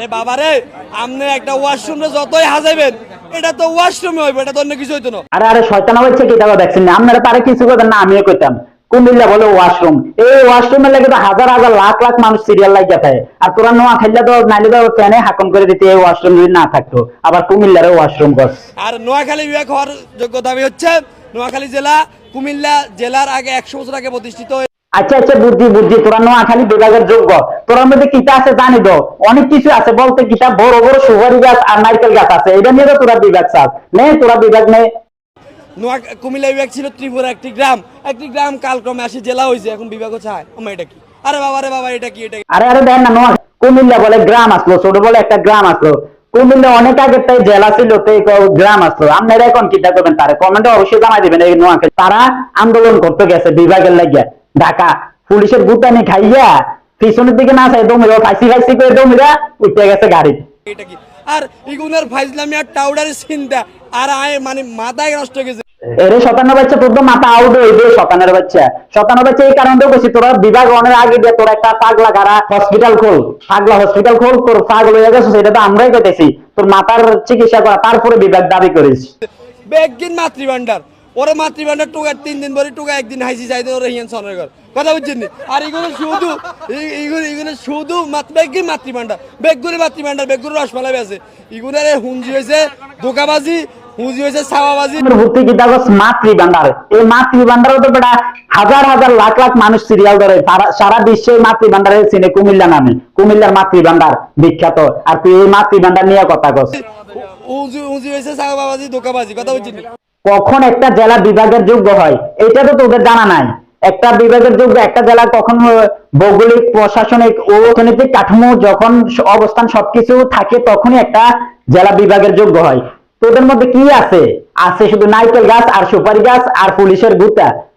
আরে বাবা রে আপনি একটা ওয়াশরুমে যতই হাজাইবেন এটা তো ওয়াশরুমে হইবে এটা তো অন্য কিছু হইতো না। আরে আরে শয়তান হচ্ছে কি টাকা দেখছেন না? আপনারা তারা কিছু করবেন না আমিও কইতাম কুমিল্লা বলে ওয়াশরুম এই ওয়াশরুমে লাগে তো হাজার হাজার লাখ লাখ মানুষ সিরিয়াল লাগিয়ে থাকে আর তোরা নোয়া খেললে তো নাইলে তো ফ্যানে হাকন করে দিতে এই ওয়াশরুম যদি না থাকতো। আবার কুমিল্লারও ওয়াশরুম কর আর নোয়াখালী বিভাগ হওয়ার যোগ্যতা আমি হচ্ছে নোয়াখালী জেলা কুমিল্লা জেলার আগে একশো বছর আগে প্রতিষ্ঠিত আচ্ছা আচ্ছা বুদ্ধি বুদ্ধি তোরা নোয়াখালী বিভাগের যোগ্য। তোরার মধ্যে কিতা আছে জানি তো অনেক কিছু আছে বলতে কিতা বড় বড় সুপারি গাছ আর নারকেল গাছ আছে। এটা নিয়ে তোরা বিভাগ চাস। নে তোরা বিভাগ নে। নোয়া কুমিল্লা বিভাগ ছিল ত্রিপুরা একটি গ্রাম। একটি গ্রাম কালক্রমে আসি জেলা হয়েছে এখন বিভাগ হচ্ছে হায় আমার এটা কি? আরে বাবা বাবা এটা কি এটা আরে আরে না নোয়া কুমিল্লা বলে গ্রাম আসলো ছোট বলে একটা গ্রাম আসলো। কুমিল্লা অনেক আগে তাই জেলা ছিল তো এই ক- গ্রাম আসলো। আপনারা এখন কিতা করবেন তারা? কমেন্টে অবশ্যই জানাই দিবেন এই নোয়াকে তারা আন্দোলন করতে গেছে বিভাগের লাগিয়া। ঢাকা। পুলিশের গুতানি খাইয়া পিছনের দিকে না চাই দমিরা ফাইসি ফাইসি করে দমিরা উঠে গেছে গাড়ি। আর ইগুনের ফাইজলামি আর টাউডারের চিন্তা আর আয় মানে মাথায় নষ্ট গেছে। এরে শতান্ন বাচ্চা তোর তো মাথা আউট হইবে শতানের বাচ্চা। বাচ্চা এই কারণে তোরা বিভাগ অনেক আগে দিয়ে তোরা একটা পাগলা কারা হসপিটাল খোল। পাগলা হসপিটাল খোল তোর পাগল হয়ে গেছে সেটা তো আমরাই কেটেছি তোর মাথার চিকিৎসা করা তারপরে বিভাগ দাবি করিস। বেগিন মাতৃভান্ডার ওরে মাতৃভান্ডার টুকা, তিন দিন পরে টুকা, একদিন হাইসি যাইতে ওরে হিয়ান সনের ঘর। কথা বুঝছেন? আর এগুলো শুধু এইগুলো এগুলো শুধু মাত- বেগিন মাতৃভান্ডার বেগুনি মাতৃভান্ডার বেগুনি রসমালাই আছে এগুলোর হুঞ্জি হয়েছে ধোকাবাজি হুঞ্জি হয়েছে সাবাবাজি ভর্তি কি দেখো মাতৃ এই লাখ লাখ চিনে কুমিল্লা মাতৃভাণ্ডার বিখ্যাত। আর তুই এই মাতৃ ভান্ডার নিয়ে কথা কস। কখন একটা জেলা বিভাগের যোগ্য হয়? এটা তো তোদের জানা নাই। একটা বিভাগের যোগ্য একটা জেলা কখন ভৌগোলিক, প্রশাসনিক ও অর্থনৈতিক কাঠামো যখন অবস্থান সবকিছু থাকে, তখনই একটা জেলা বিভাগের যোগ্য হয়। তোদের মধ্যে কি আছে? আছে শুধু নারকেল গাছ, আর সুপারি গাছ, আর পুলিশের গুতা